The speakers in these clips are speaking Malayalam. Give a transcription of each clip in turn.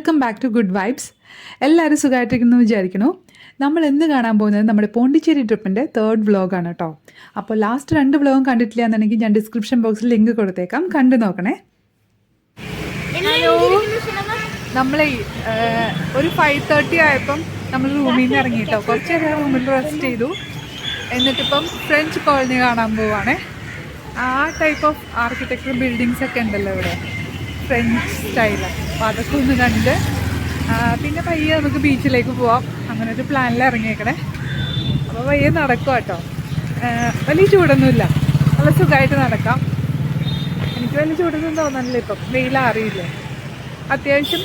Welcome back to good vibes എല്ലാവരും സുഖമായിട്ടിരിക്കുന്നു വിചാരിക്കണു നമ്മൾ എന്ത് കാണാൻ പോകുന്നത് നമ്മുടെ പോണ്ടിച്ചേരി ട്രിപ്പിന്റെ തേർഡ് വ്ലോഗാണ് കേട്ടോ അപ്പോൾ ലാസ്റ്റ് രണ്ട് വ്ലോഗും കണ്ടിട്ടില്ല എന്നുണ്ടെങ്കിൽ ഞാൻ ഡിസ്ക്രിപ്ഷൻ ബോക്സിൽ ലിങ്ക് കൊടുത്തേക്കാം. കണ്ടു നോക്കണേ. ഹലോ നമ്മളെ ഒരു ഫൈവ് തേർട്ടി ആയപ്പം നമ്മൾ റൂമിൽ നിന്ന് ഇറങ്ങി കേട്ടോ കുറച്ച് നേരം റൂമിൽ റെസ്റ്റ് ചെയ്തു. എന്നിട്ടിപ്പം ഫ്രഞ്ച് കോളനി കാണാൻ പോവാണേ. ആ ടൈപ്പ് ഓഫ് ആർക്കിടെക്ചർ ബിൽഡിങ്സ് ഒക്കെ ഉണ്ടല്ലോ ഇവിടെ. ഫ്രഞ്ച് സ്റ്റൈൽ അപ്പോൾ അതൊക്കെ ഒന്ന് കണ്ട് പിന്നെ പയ്യെ നമുക്ക് ബീച്ചിലേക്ക് പോവാം. അങ്ങനെ ഒരു പ്ലാനിൽ ഇറങ്ങിയേക്കണേ. അപ്പോൾ പയ്യെ നടക്കുക കേട്ടോ വലിയ ചൂടൊന്നുമില്ല. നല്ല സുഖമായിട്ട് നടക്കാം. എനിക്ക് വലിയ ചൂടൊന്നും തോന്നുന്നില്ല ഇപ്പം. വെയിലറിയില്ലേ അത്യാവശ്യം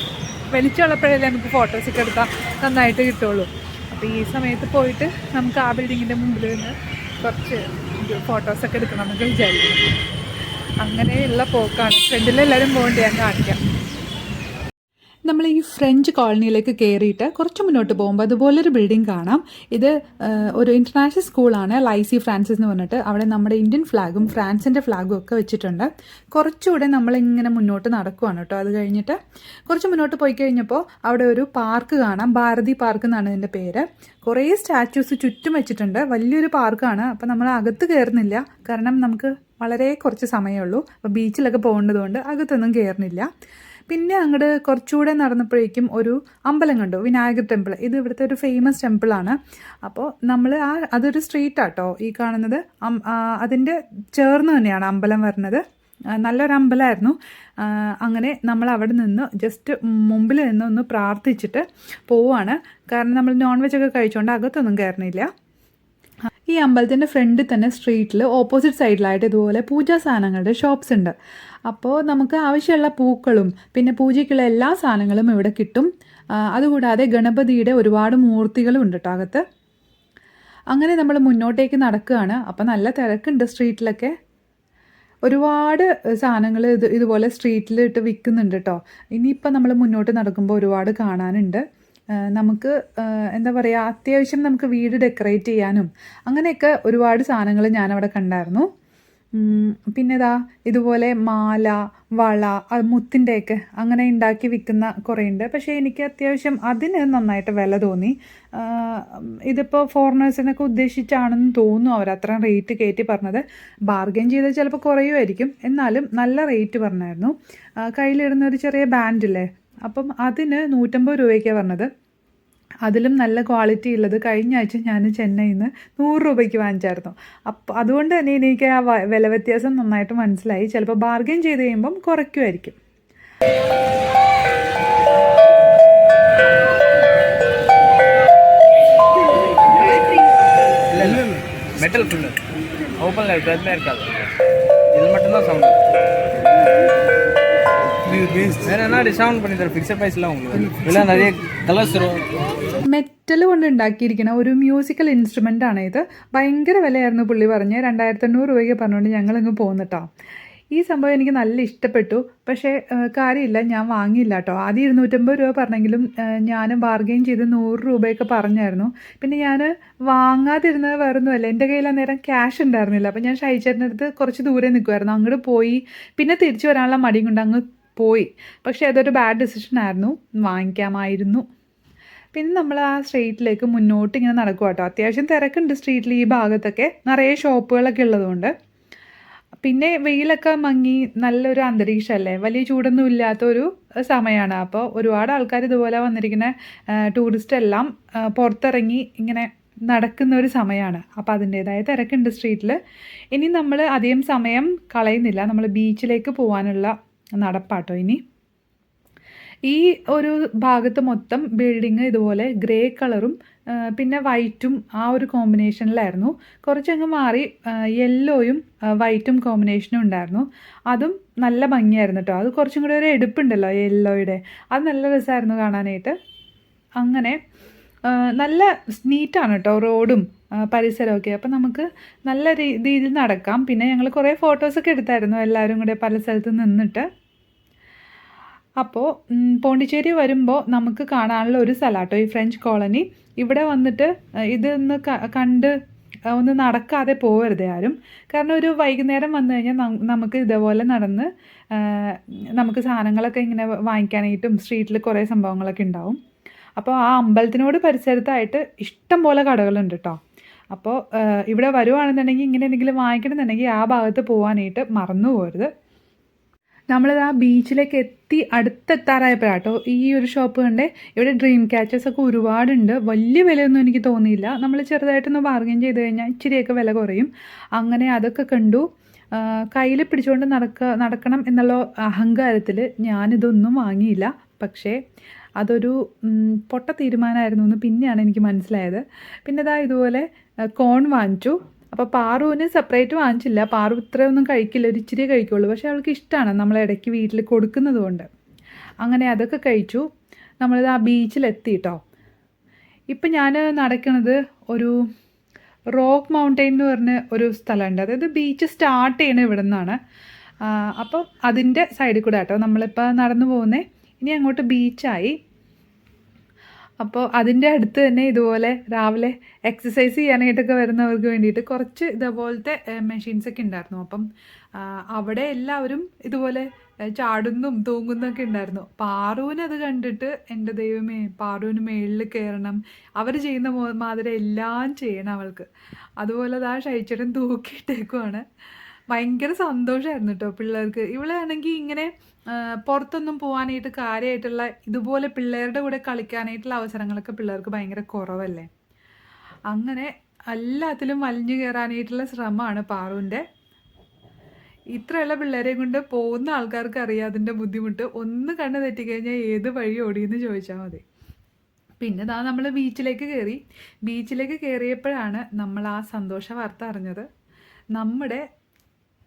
വെളിച്ചമുള്ളപ്പോഴല്ലേ നമുക്ക് ഫോട്ടോസൊക്കെ എടുത്താൽ നന്നായിട്ട് കിട്ടുള്ളൂ. അപ്പോൾ ഈ സമയത്ത് പോയിട്ട് നമുക്ക് ആ ബിൽഡിങ്ങിന്റെ മുമ്പിൽ നിന്ന് കുറച്ച് ഫോട്ടോസൊക്കെ എടുക്കണം എന്നൊക്കെ വിചാരിക്കുന്നു. അങ്ങനെയുള്ള പോക്കാണ്. ഫ്രണ്ടിലെല്ലാവരും പോകേണ്ടി ഞാൻ കാണിക്കാം. നമ്മൾ ഈ ഫ്രഞ്ച് കോളനിയിലേക്ക് കയറിയിട്ട് കുറച്ച് മുന്നോട്ട് പോകുമ്പോൾ അതുപോലൊരു ബിൽഡിംഗ് കാണാം. ഇത് ഒരു ഇന്റർനാഷണൽ സ്കൂളാണ് ലൈസി ഫ്രാൻസിസ് എന്ന് പറഞ്ഞിട്ട് അവിടെ നമ്മുടെ ഇന്ത്യൻ ഫ്ലാഗും ഫ്രാൻസിന്റെ ഫ്ലാഗും ഒക്കെ വെച്ചിട്ടുണ്ട്. കുറച്ചുകൂടെ നമ്മളിങ്ങനെ മുന്നോട്ട് നടക്കുവാണ് കേട്ടോ. അത് കഴിഞ്ഞിട്ട് കുറച്ച് മുന്നോട്ട് പോയി കഴിഞ്ഞപ്പോൾ അവിടെ ഒരു പാർക്ക് കാണാം. ഭാരതി പാർക്ക് എന്നാണ് ഇതിന്റെ പേര്. കുറേ സ്റ്റാച്യൂസ് ചുറ്റും വെച്ചിട്ടുണ്ട്. വലിയൊരു പാർക്കാണ് അപ്പോൾ നമ്മൾ അകത്ത് കയറുന്നില്ല കാരണം നമുക്ക് വളരെ കുറച്ച് സമയമേ ഉള്ളൂ അപ്പോൾ ബീച്ചിലൊക്കെ പോകേണ്ടതുകൊണ്ട് അകത്തൊന്നും കയറുന്നില്ല പിന്നെ അങ്ങോട്ട് കുറച്ചുകൂടെ നടന്നപ്പോഴേക്കും ഒരു അമ്പലം കണ്ടു. വിനായകർ ടെമ്പിൾ ഇത് ഇവിടുത്തെ ഒരു ഫേമസ് ടെമ്പിളാണ് അപ്പോൾ നമ്മൾ ആ അതൊരു സ്ട്രീറ്റ് ആട്ടോ. ഈ കാണുന്നത് അതിന്റെ ചേർന്ന് തന്നെയാണ് അമ്പലം വരുന്നത് നല്ലൊരു അമ്പലമായിരുന്നു അങ്ങനെ നമ്മൾ അവിടെ നിന്ന് ജസ്റ്റ് മുമ്പിൽ നിന്ന് ഒന്ന് പ്രാർത്ഥിച്ചിട്ട് പോവുകയാണ് കാരണം നമ്മൾ നോൺ വെജ് ഒക്കെ കഴിച്ചുകൊണ്ട് അകത്തൊന്നും കയറണില്ല ഈ അമ്പലത്തിന്റെ ഫ്രണ്ടിൽ തന്നെ സ്ട്രീറ്റിൽ ഓപ്പോസിറ്റ് സൈഡിലായിട്ട് ഇതുപോലെ പൂജാ സാധനങ്ങളുടെ ഷോപ്സ് ഉണ്ട്. അപ്പോൾ നമുക്ക് ആവശ്യമുള്ള പൂക്കളും പിന്നെ പൂജയ്ക്കുള്ള എല്ലാ സാധനങ്ങളും ഇവിടെ കിട്ടും. അതുകൂടാതെ ഗണപതിയുടെ ഒരുപാട് മൂർത്തികളും ഉണ്ട് കേട്ടോ അകത്ത്. അങ്ങനെ നമ്മൾ മുന്നോട്ടേക്ക് നടക്കുകയാണ്. അപ്പോൾ നല്ല തിരക്കുണ്ട് സ്ട്രീറ്റിലൊക്കെ ഒരുപാട് സാധനങ്ങൾ ഇത് ഇതുപോലെ സ്ട്രീറ്റിലിട്ട് വിൽക്കുന്നുണ്ട് കേട്ടോ ഇനിയിപ്പോൾ നമ്മൾ മുന്നോട്ട് നടക്കുമ്പോൾ ഒരുപാട് കാണാനുണ്ട്. നമുക്ക് എന്താ പറയുക അത്യാവശ്യം നമുക്ക് വീട് ഡെക്കറേറ്റ് ചെയ്യാനും അങ്ങനെയൊക്കെ ഒരുപാട് സാധനങ്ങൾ ഞാനവിടെ കണ്ടായിരുന്നു. പിന്നെതാ പിന്നെ ഇതാ ഇതുപോലെ മാല വള മുത്തിന്റെയൊക്കെ അങ്ങനെ ഉണ്ടാക്കി വിൽക്കുന്ന കുറേ ഉണ്ട് പക്ഷേ എനിക്ക് അത്യാവശ്യം അതിന് നന്നായിട്ട് വില തോന്നി. ഇതിപ്പോൾ ഫോറിനേഴ്സിനൊക്കെ ഉദ്ദേശിച്ചാണെന്ന് തോന്നുന്നു അവർ അത്രയും റേറ്റ് കയറ്റി പറഞ്ഞത്. ബാർഗെയിൻ ചെയ്താൽ ചിലപ്പോൾ കുറയുമായിരിക്കും. എന്നാലും നല്ല റേറ്റ് പറഞ്ഞായിരുന്നു. കയ്യിലിടുന്ന ഒരു ചെറിയ ബാൻഡില്ലേ? അപ്പം അതിന് നൂറ്റമ്പത് രൂപയ്ക്കാണ് പറഞ്ഞത് അതിലും നല്ല ക്വാളിറ്റി ഉള്ളത് കഴിഞ്ഞ ആഴ്ച ഞാൻ ചെന്നൈയിൽ നിന്ന് നൂറ് രൂപയ്ക്ക് വാങ്ങിച്ചായിരുന്നു അപ്പോൾ അതുകൊണ്ട് തന്നെ എനിക്ക് ആ വ- വില വ്യത്യാസം നന്നായിട്ട് മനസ്സിലായി ചിലപ്പോൾ ബാർഗെയിൻ ചെയ്ത് കഴിയുമ്പം കുറയ്ക്കുമായിരിക്കും இல்லை இல்லை மெட்டல் ஃபுல்லு ஓப்பனில் இருக்கு எதுவுமே இருக்காது இது மட்டும்தான் சவுண்டு வேற என்ன டிஸ்கவுண்ட் பண்ணி தரேன் ஃபிக்ஸட் ப்ரைஸ்லாம் உங்களுக்கு இல்லை நிறைய கலர்ஸ் வரும் മെറ്റൽ കൊണ്ട് ഉണ്ടാക്കിയിരിക്കുന്ന ഒരു മ്യൂസിക്കൽ ഇൻസ്ട്രുമെൻ്റ് ആണ് ഇത് ഭയങ്കര വിലയായിരുന്നു പുള്ളി പറഞ്ഞ് രണ്ടായിരത്തി എണ്ണൂറ് രൂപയ്ക്ക് പറഞ്ഞുകൊണ്ട് ഞങ്ങളങ്ങ് പോകുന്നിട്ടോ ഈ സംഭവം എനിക്ക് നല്ല ഇഷ്ടപ്പെട്ടു പക്ഷേ ആ, കാര്യമില്ല ഞാൻ വാങ്ങിയില്ല കേട്ടോ ആദ്യം ഇരുന്നൂറ്റമ്പത് രൂപ പറഞ്ഞെങ്കിലും ഞാൻ ബാർഗെയിൻ ചെയ്ത് നൂറ് രൂപയൊക്കെ പറഞ്ഞായിരുന്നു പിന്നെ ഞാൻ വാങ്ങാതിരുന്നത് വേറൊന്നുമല്ല എൻ്റെ കയ്യിൽ അന്നേരം ക്യാഷ് ഉണ്ടായിരുന്നില്ല അപ്പം ഞാൻ ഷൈച്ചേട്ടൻ്റെ അടുത്ത് കുറച്ച് ദൂരെ നിൽക്കുമായിരുന്നു അങ്ങോട്ട് പോയി പിന്നെ തിരിച്ചു വരാനുള്ള മടിയും കൊണ്ട് അങ്ങ് പോയി. പക്ഷേ അതൊരു ബാഡ് ഡിസിഷൻ ആയിരുന്നു. വാങ്ങിക്കാമായിരുന്നു. പിന്നെ നമ്മൾ ആ സ്ട്രീറ്റിലേക്ക് മുന്നോട്ട് ഇങ്ങനെ നടക്കുക കേട്ടോ അത്യാവശ്യം തിരക്കുണ്ട് സ്ട്രീറ്റിൽ ഈ ഭാഗത്തൊക്കെ. നിറയെ ഷോപ്പുകളൊക്കെ ഉള്ളതുകൊണ്ട്. പിന്നെ വെയിലൊക്കെ മങ്ങി നല്ലൊരു അന്തരീക്ഷമല്ലേ വലിയ ചൂടൊന്നും ഇല്ലാത്തൊരു സമയമാണ് അപ്പോൾ ഒരുപാട് ആൾക്കാർ ഇതുപോലെ വന്നിരിക്കുന്ന ടൂറിസ്റ്റ് എല്ലാം പുറത്തിറങ്ങി ഇങ്ങനെ നടക്കുന്ന ഒരു സമയമാണ് അപ്പോൾ അതിന്റേതായ തിരക്കുണ്ട് സ്ട്രീറ്റിൽ ഇനി നമ്മൾ അധികം സമയം കളയുന്നില്ല. നമ്മൾ ബീച്ചിലേക്ക് പോകാനുള്ള നടപ്പാട്ടോ ഇനി. ഈ ഒരു ഭാഗത്ത് മൊത്തം ബിൽഡിങ് ഇതുപോലെ ഗ്രേ കളറും പിന്നെ വൈറ്റും ആ ഒരു കോമ്പിനേഷനിലായിരുന്നു കുറച്ചങ്ങ് മാറി യെല്ലോയും വൈറ്റും കോമ്പിനേഷനും ഉണ്ടായിരുന്നു. അതും നല്ല ഭംഗിയായിരുന്നു കേട്ടോ അത് കുറച്ചും കൂടി ഒരു എടുപ്പുണ്ടല്ലോ യെല്ലോയുടെ അത് നല്ല രസമായിരുന്നു കാണാനായിട്ട്. അങ്ങനെ നല്ല നീറ്റാണ് കേട്ടോ റോഡും പരിസരമൊക്കെ. അപ്പോൾ നമുക്ക് നല്ല രീതിയിൽ നടക്കാം. പിന്നെ ഞങ്ങൾ കുറേ ഫോട്ടോസൊക്കെ എടുത്തായിരുന്നു എല്ലാവരും കൂടെ പല സ്ഥലത്ത് നിന്നിട്ട്. അപ്പോൾ പോണ്ടിച്ചേരി വരുമ്പോൾ നമുക്ക് കാണാനുള്ള ഒരു സ്ഥലമാട്ടോ ഈ ഫ്രഞ്ച് കോളനി ഇവിടെ വന്നിട്ട് ഇതൊന്ന് കണ്ട് ഒന്ന് നടക്കാതെ പോകരുത് ആരും. കാരണം ഒരു വൈകുന്നേരം വന്നു കഴിഞ്ഞാൽ നമുക്ക് ഇതേപോലെ നടന്ന് നമുക്ക് സാധനങ്ങളൊക്കെ ഇങ്ങനെ വാങ്ങിക്കാനായിട്ടും സ്ട്രീറ്റിൽ കുറേ സംഭവങ്ങളൊക്കെ ഉണ്ടാവും. അപ്പോൾ ആ അമ്പലത്തിനോട് പരിസരത്തായിട്ട് ഇഷ്ടം പോലെ കടകളുണ്ട് കേട്ടോ അപ്പോൾ ഇവിടെ വരുവാണെന്നുണ്ടെങ്കിൽ ഇങ്ങനെ എന്തെങ്കിലും വാങ്ങിക്കണമെന്നുണ്ടെങ്കിൽ ആ ഭാഗത്ത് പോകാനായിട്ട് മറന്നു പോകരുത് നമ്മളിത് ആ ബീച്ചിലേക്ക് എത്തി അടുത്തെത്താറായപ്പോഴാട്ടോ ഈ ഒരു ഷോപ്പ് കണ്ടേ. ഇവിടെ ഡ്രീം ക്യാച്ചേഴ്സ് ഒക്കെ ഒരുപാടുണ്ട്. വലിയ വിലയൊന്നും എനിക്ക് തോന്നിയില്ല. നമ്മൾ ചെറുതായിട്ടൊന്ന് ബാർഗെയിൻ ചെയ്ത് കഴിഞ്ഞാൽ ഇച്ചിരിയൊക്കെ വില കുറയും. അങ്ങനെ അതൊക്കെ കണ്ടു. കയ്യിൽ പിടിച്ചുകൊണ്ട് നടക്ക നടക്കണം എന്നുള്ള അഹങ്കാരത്തിൽ ഞാനിതൊന്നും വാങ്ങിയില്ല. പക്ഷേ അതൊരു പൊട്ട തീരുമാനമായിരുന്നു എന്ന് പിന്നെയാണ് എനിക്ക് മനസ്സിലായത്. പിന്നെ ഇതാ ഇതുപോലെ കോൺ വാങ്ങിച്ചു. അപ്പോൾ പാറുവിന് സെപ്പറേറ്റ് വാങ്ങിച്ചില്ല. പാറു ഇത്രയൊന്നും കഴിക്കില്ല. ഒരു ഇച്ചിരി കഴിക്കുള്ളൂ. പക്ഷേ അവൾക്ക് ഇഷ്ടമാണ് നമ്മൾ ഇടയ്ക്ക് വീട്ടിൽ കൊടുക്കുന്നത് കൊണ്ട്. അങ്ങനെ അതൊക്കെ കഴിച്ചു. നമ്മളിത് ആ ബീച്ചിലെത്തി കേട്ടോ ഇപ്പം ഞാൻ നടക്കുന്നത് ഒരു റോക്ക് മൗണ്ടെയിൻ എന്ന് പറഞ്ഞ ഒരു സ്ഥലമുണ്ട്. അതായത് ബീച്ച് സ്റ്റാർട്ട് ചെയ്യണത് ഇവിടെ നിന്നാണ് അപ്പോൾ അതിന്റെ സൈഡിൽ കൂടെ കേട്ടോ നമ്മളിപ്പോൾ നടന്നു പോകുന്നത് ഇനി അങ്ങോട്ട് ബീച്ചായി. അപ്പോൾ അതിന്റെ അടുത്ത് തന്നെ ഇതുപോലെ രാവിലെ എക്സസൈസ് ചെയ്യാനായിട്ടൊക്കെ വരുന്നവർക്ക് വേണ്ടിയിട്ട് കുറച്ച് ഇതേപോലത്തെ മെഷീൻസ് ഒക്കെ ഉണ്ടായിരുന്നു. അപ്പം അവിടെ എല്ലാവരും ഇതുപോലെ ചാടുന്നും തൂങ്ങുന്നൊക്കെ ഉണ്ടായിരുന്നു. പാറുവിന് അത് കണ്ടിട്ട് എന്റെ ദൈവമേ പാറുവിന് മേളിൽ കയറണം. അവർ ചെയ്യുന്ന മാതിരി എല്ലാം ചെയ്യണം അവൾക്ക്. അതുപോലെ ആ ഷൈച്ചേട്ടൻ തൂക്കിയിട്ടേക്കുവാണ്. ഭയങ്കര സന്തോഷമായിരുന്നു കേട്ടോ പിള്ളേർക്ക്. ഇവളാണെങ്കിൽ ഇങ്ങനെ പുറത്തൊന്നും പോകാനായിട്ട് കാര്യമായിട്ടുള്ള ഇതുപോലെ പിള്ളേരുടെ കൂടെ കളിക്കാനായിട്ടുള്ള അവസരങ്ങളൊക്കെ പിള്ളേർക്ക് ഭയങ്കര കുറവല്ലേ? അങ്ങനെ എല്ലാത്തിലും വലിഞ്ഞു കയറാനായിട്ടുള്ള ശ്രമമാണ് പാറുവിന്റെ. ഇത്രയുള്ള പിള്ളേരെ കൊണ്ട് പോകുന്ന ആൾക്കാർക്ക് അറിയാം അതിന്റെ ബുദ്ധിമുട്ട്. ഒന്ന് കണ്ണു തെറ്റിക്കഴിഞ്ഞാൽ ഏത് വഴി ഓടിയെന്ന് ചോദിച്ചാൽ മതി. പിന്നെ ദാ നമ്മൾ ബീച്ചിലേക്ക് കയറി ബീച്ചിലേക്ക് കയറിയപ്പോഴാണ് നമ്മൾ ആ സന്തോഷ വാർത്ത അറിഞ്ഞത്. നമ്മുടെ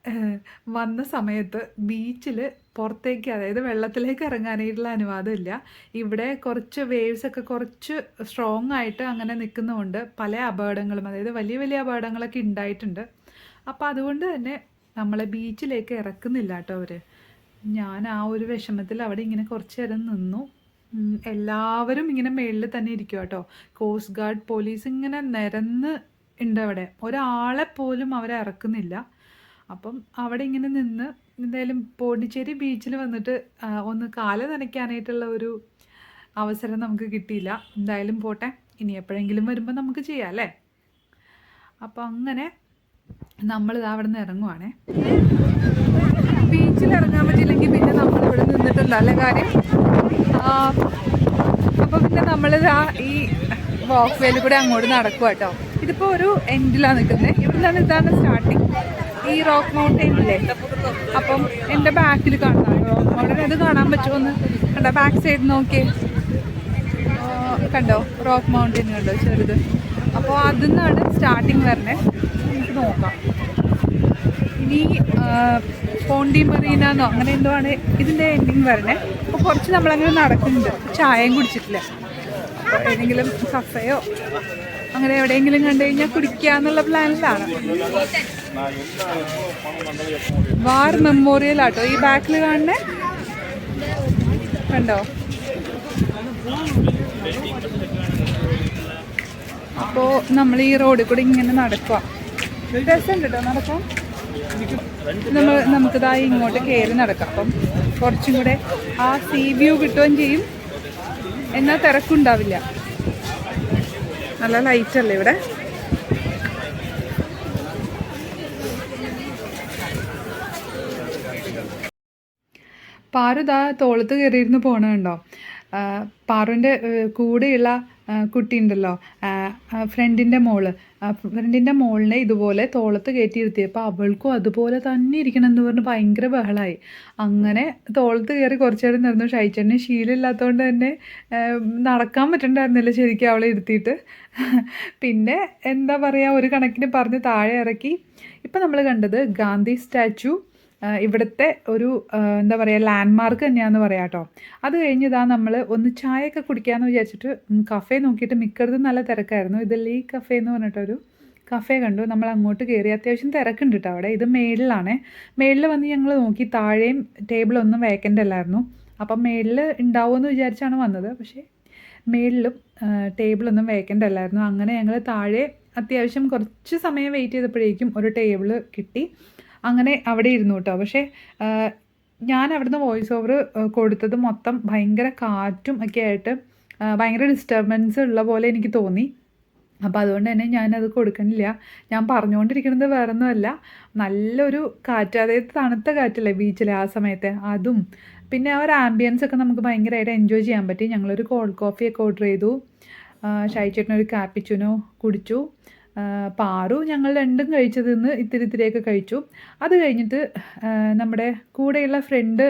വന്ന സമയത്ത് ബീച്ചിൽ പുറത്തേക്ക് അതായത് വെള്ളത്തിലേക്ക് ഇറങ്ങാനായിട്ടുള്ള അനുവാദമില്ല. ഇവിടെ കുറച്ച് വേവ്സ് ഒക്കെ കുറച്ച് സ്ട്രോങ് ആയിട്ട് അങ്ങനെ നിൽക്കുന്നതുകൊണ്ട് പല അപകടങ്ങളും അതായത് വലിയ വലിയ അപകടങ്ങളൊക്കെ ഉണ്ടായിട്ടുണ്ട്. അപ്പോൾ അതുകൊണ്ട് തന്നെ നമ്മളെ ബീച്ചിലേക്ക് ഇറക്കുന്നില്ല കേട്ടോ അവർ ഞാൻ ആ ഒരു വിഷമത്തിൽ അവിടെ ഇങ്ങനെ കുറച്ച് നേരം നിന്നു. എല്ലാവരും ഇങ്ങനെ മേളിൽ തന്നെ ഇരിക്കും കേട്ടോ. കോസ്റ്റ് ഗാർഡ് പോലീസ് ഇങ്ങനെ നിരന്ന് ഉണ്ട് അവിടെ. ഒരാളെ പോലും അവരെ ഇറക്കുന്നില്ല. അപ്പം അവിടെ ഇങ്ങനെ നിന്ന് എന്തായാലും പോണ്ടിച്ചേരി ബീച്ചിൽ വന്നിട്ട് ഒന്ന് കാല നനയ്ക്കാനായിട്ടുള്ള ഒരു അവസരം നമുക്ക് കിട്ടിയില്ല. എന്തായാലും പോട്ടെ. ഇനി എപ്പോഴെങ്കിലും വരുമ്പോൾ നമുക്ക് ചെയ്യാം അല്ലേ? അപ്പോൾ അങ്ങനെ നമ്മളിത് അവിടെ നിന്ന് ഇറങ്ങുവാണേ. ബീച്ചിൽ ഇറങ്ങാൻ പറ്റിയില്ലെങ്കിൽ പിന്നെ നമ്മൾ ഇവിടെ നിന്നിട്ടുണ്ട് അല്ലേ കാര്യം? അപ്പോൾ പിന്നെ നമ്മളിതാ ഈ വാക്ക് വേയിൽ കൂടെ അങ്ങോട്ട് നടക്കുക കേട്ടോ ഇതിപ്പോൾ ഒരു എൻഡിലാണ് നിൽക്കുന്നത് ഇവിടെ നിന്നാണ് ഇതാണ് സ്റ്റാർട്ടിങ് ഈ റോക്ക് മൗണ്ടെയിനില്ലേ അപ്പം എന്റെ ബാക്കിൽ കാണാൻ റോക്ക് മൗണ്ടൻ അത് കാണാൻ പറ്റുമോ കണ്ടോ ബാക്ക് സൈഡ് നോക്കിയേ. കണ്ടോ റോക്ക് മൗണ്ടൻ കണ്ടോ ചെറുത്. അപ്പോൾ അതിൽ നിന്നാണ് സ്റ്റാർട്ടിങ് വരണേ. നമുക്ക് നോക്കാം. ഇനി പോണ്ടി മറീനോ അങ്ങനെ എന്തോ ആണ് ഇതിന്റെ എൻഡിങ് വരണേ. അപ്പോൾ കുറച്ച് നമ്മളങ്ങനെ നടക്കുന്നുണ്ട്. ചായയും കുടിച്ചിട്ടില്ല. ഏതെങ്കിലും കഫയോ അങ്ങനെ എവിടെയെങ്കിലും കണ്ടു കഴിഞ്ഞാൽ കുടിക്കുക എന്നുള്ള പ്ലാനിലാണ് വാർ മെമ്മോറിയൽ ആട്ടോ. ഈ ബാക്കിൽ കാണണേ കണ്ടോ? അപ്പോ നമ്മൾ ഈ റോഡിൽ കൂടി ഇങ്ങനെ നടക്കുക രസമുണ്ട് കേട്ടോ നടക്കാം നമ്മൾ നമുക്കിതാ ഇങ്ങോട്ട് കയറി നടക്കാം. അപ്പം കുറച്ചും കൂടെ ആ സീ വ്യൂ കിട്ടുകയും ചെയ്യും. എന്നാൽ തിരക്കുണ്ടാവില്ല. നല്ല ലൈറ്റ് അല്ലേ ഇവിടെ? പാറു ദാ തോളത്ത് കയറിയിരുന്ന് പോണുണ്ടോ പാറുവിന്റെ കൂടെയുള്ള കുട്ടിയുണ്ടല്ലോ. ഫ്രണ്ടിന്റെ മോൾ. ഫ്രണ്ടിന്റെ മോളിനെ ഇതുപോലെ തോളത്ത് കയറ്റിയിരുത്തിയപ്പോൾ അവൾക്കും അതുപോലെ തന്നെ ഇരിക്കണം എന്ന് പറഞ്ഞ് ഭയങ്കര ബഹളമായി അങ്ങനെ തോളത്ത് കയറി കുറച്ച് നേരം നിന്നു. ഷൈച്ചേട്ടന് ശീലമില്ലാത്തതുകൊണ്ട് തന്നെ നടക്കാൻ പറ്റണ്ടായിരുന്നില്ല ശരിക്കും അവളെ ഇരുത്തിയിട്ട്. പിന്നെ എന്താ പറയുക ഒരു കണക്കിന് പറഞ്ഞ് താഴെ ഇറക്കി. ഇപ്പം നമ്മൾ കണ്ടത് ഗാന്ധി സ്റ്റാച്ചു ഇവിടുത്തെ ഒരു എന്താ പറയുക ലാൻഡ്മാർക്ക് തന്നെയാണെന്ന് പറയാം കേട്ടോ. അത് കഴിഞ്ഞ് ഇതാ നമ്മൾ ഒന്ന് ചായയൊക്കെ കുടിക്കാമെന്ന് വിചാരിച്ചിട്ട് കഫേ നോക്കിയിട്ട് മിക്കടത്തും നല്ല തിരക്കായിരുന്നു. ഇത് ലീ കഫേ എന്ന് പറഞ്ഞിട്ടൊരു കഫേ കണ്ടു. നമ്മൾ അങ്ങോട്ട് കയറി അത്യാവശ്യം തിരക്കുണ്ട് കേട്ടോ അവിടെ. ഇത് മേളിലാണ്. മേളിൽ വന്ന് ഞങ്ങൾ നോക്കി. താഴെയും ടേബിളൊന്നും വേക്കന്റ് അല്ലായിരുന്നു. അപ്പം മേളിൽ ഉണ്ടാവുമെന്ന് വിചാരിച്ചാണ് വന്നത്. പക്ഷേ മേളിലും ടേബിളൊന്നും വേക്കന്റ് അല്ലായിരുന്നു. അങ്ങനെ ഞങ്ങൾ താഴെ അത്യാവശ്യം കുറച്ച് സമയം വെയിറ്റ് ചെയ്തപ്പോഴേക്കും ഒരു ടേബിൾ കിട്ടി. അങ്ങനെ അവിടെ ഇരുന്നു കേട്ടോ. പക്ഷേ ഞാൻ അവിടുന്ന് വോയിസ് ഓവർ കൊടുത്തത് മൊത്തം ഭയങ്കര കാറ്റും ഒക്കെ ആയിട്ട് ഭയങ്കര ഡിസ്റ്റർബൻസ് ഉള്ള പോലെ എനിക്ക് തോന്നി. അപ്പോൾ അതുകൊണ്ട് തന്നെ ഞാനത് കൊടുക്കണില്ല. ഞാൻ പറഞ്ഞുകൊണ്ടിരിക്കുന്നത് വേറൊന്നുമല്ല. നല്ലൊരു കാറ്റ് അതായത് തണുത്ത കാറ്റല്ലേ ബീച്ചിലെ ആ സമയത്ത്. അതും. പിന്നെ ആ ഒരു ആംബിയൻസ് ഒക്കെ നമുക്ക് ഭയങ്കരമായിട്ട് എൻജോയ് ചെയ്യാൻ പറ്റി. ഞങ്ങളൊരു കോൾഡ് കോഫിയൊക്കെ ഓർഡർ ചെയ്തു. ഷൈ ചേട്ടനൊരു കാപ്പിച്ചുനോ കുടിച്ചു. പാറു ഞങ്ങൾ രണ്ടും കഴിച്ചതിൽ നിന്ന് ഇത്തിരി ഇത്തിരിയൊക്കെ കഴിച്ചു. അത് കഴിഞ്ഞിട്ട് നമ്മുടെ കൂടെയുള്ള ഫ്രണ്ട്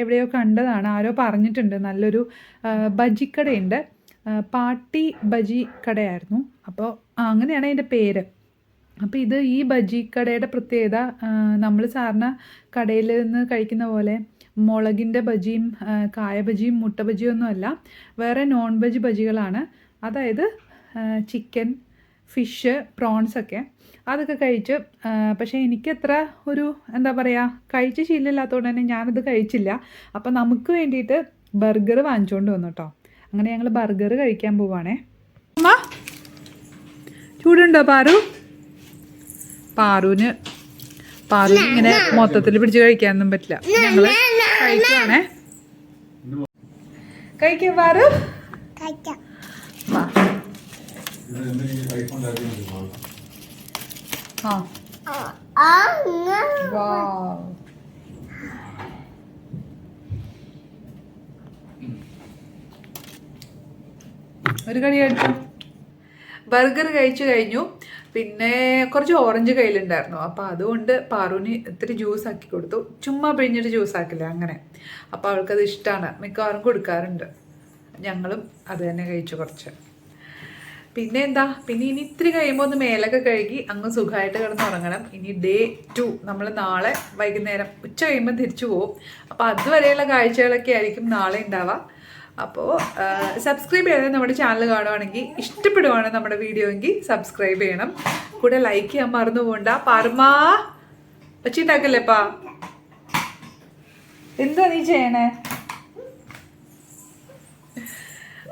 എവിടെയോ കണ്ടതാണ് ആരോ പറഞ്ഞിട്ടുണ്ട്. നല്ലൊരു ബജിക്കടയുണ്ട്. പാട്ടി ബജി കടയായിരുന്നു. അപ്പോൾ അങ്ങനെയാണ് അതിന്റെ പേര്. അപ്പോൾ ഇത് ഈ ബജി കടയുടെ പ്രത്യേകത നമ്മൾ സാറിന് കടയിൽ നിന്ന് കഴിക്കുന്ന പോലെ മുളകിന്റെ ബജിയും കായ ബജിയും മുട്ട ബജിയും ഒന്നുമല്ല വേറെ നോൺ വെജ് ബജികളാണ്. അതായത് ചിക്കൻ ഫിഷ് പ്രോൺസ് ഒക്കെ. അതൊക്കെ കഴിച്ച് പക്ഷേ എനിക്കത്ര ഒരു എന്താ പറയുക കഴിച്ച് ശീലമില്ലാത്തതുകൊണ്ട് തന്നെ ഞാനത് കഴിച്ചില്ല. അപ്പോൾ നമുക്ക് വേണ്ടിയിട്ട് ബർഗർ വാങ്ങിച്ചുകൊണ്ട് വന്നു കേട്ടോ അങ്ങനെ ഞങ്ങൾ ബർഗർ കഴിക്കാൻ പോവാണേ. അമ്മ ചൂടുണ്ടോ പാറു? പാറുവിന് പാറു ഇങ്ങനെ മൊത്തത്തിൽ പിടിച്ച് കഴിക്കാനൊന്നും പറ്റില്ല. ഞങ്ങൾ കഴിക്കുവാണേ. കഴിക്കാം പാറു. ഒരു കടി കഴിച്ചു? ബർഗർ കഴിച്ചു കഴിഞ്ഞു. പിന്നെ കുറച്ച് ഓറഞ്ച് കയ്യിലുണ്ടായിരുന്നു. അപ്പോൾ അതുകൊണ്ട് പാറുവിന് ഇത്തിരി ജ്യൂസ് ആക്കി കൊടുത്തു. ചുമ്മാ പിഴിഞ്ഞിട്ട് ജ്യൂസ് ആക്കില്ല അങ്ങനെ. അപ്പോൾ അവൾക്കത് ഇഷ്ടമാണ് മിക്കവാറും കൊടുക്കാറുണ്ട്. ഞങ്ങളും അത് തന്നെ കഴിച്ചു കുറച്ച്. പിന്നെ എന്താ പിന്നെ ഇനി ഇത്തിരി കഴിയുമ്പോൾ ഒന്ന് മേലൊക്കെ കഴുകി അങ്ങ് സുഖമായിട്ട് കിടന്ന് ഉറങ്ങണം. ഇനി ഡേ ടു നമ്മൾ നാളെ വൈകുന്നേരം ഉച്ച കഴിയുമ്പോൾ തിരിച്ചു പോകും അപ്പോൾ അതുവരെയുള്ള കാഴ്ചകളൊക്കെ ആയിരിക്കും നാളെ ഉണ്ടാവുക അപ്പോൾ സബ്സ്ക്രൈബ് ചെയ്യാതെ നമ്മുടെ ചാനൽ കാണുവാണെങ്കിൽ ഇഷ്ടപ്പെടുവാണ് നമ്മുടെ വീഡിയോ എങ്കിൽ സബ്സ്ക്രൈബ് ചെയ്യണം. കൂടെ ലൈക്ക് ചെയ്യാൻ മറന്നു പോകണ്ട പാർമാ വച്ചിട്ടാക്കല്ലേപ്പാ? എന്താ നീ ചെയ്യണേ?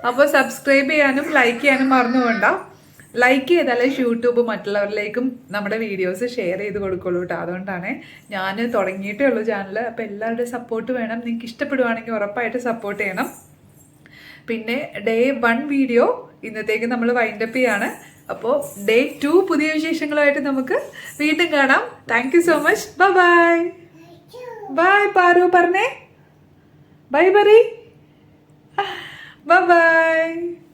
അപ്പോൾ സബ്സ്ക്രൈബ് ചെയ്യാനും ലൈക്ക് ചെയ്യാനും മറന്നു പോകണ്ട ലൈക്ക് ചെയ്താലേ യൂട്യൂബ് മറ്റുള്ളവരിലേക്കും നമ്മുടെ വീഡിയോസ് ഷെയർ ചെയ്ത് കൊടുക്കുള്ളൂ കേട്ടോ അതുകൊണ്ടാണ് ഞാൻ തുടങ്ങിയിട്ടേ ഉള്ളൂ ചാനൽ അപ്പോൾ എല്ലാവരുടെയും സപ്പോർട്ട് വേണം. നിങ്ങൾക്ക് ഇഷ്ടപ്പെടുവാണെങ്കിൽ ഉറപ്പായിട്ട് സപ്പോർട്ട് ചെയ്യണം. പിന്നെ ഡേ വൺ വീഡിയോ ഇന്നത്തേക്ക് നമ്മൾ വൈൻഡപ്പ് ചെയ്യാണ്. അപ്പോൾ ഡേ ടു പുതിയ വിശേഷങ്ങളുമായിട്ട് നമുക്ക് വീണ്ടും കാണാം. Thank you so much bye bye bye Paru. പറഞ്ഞേ. Bye bury bye bye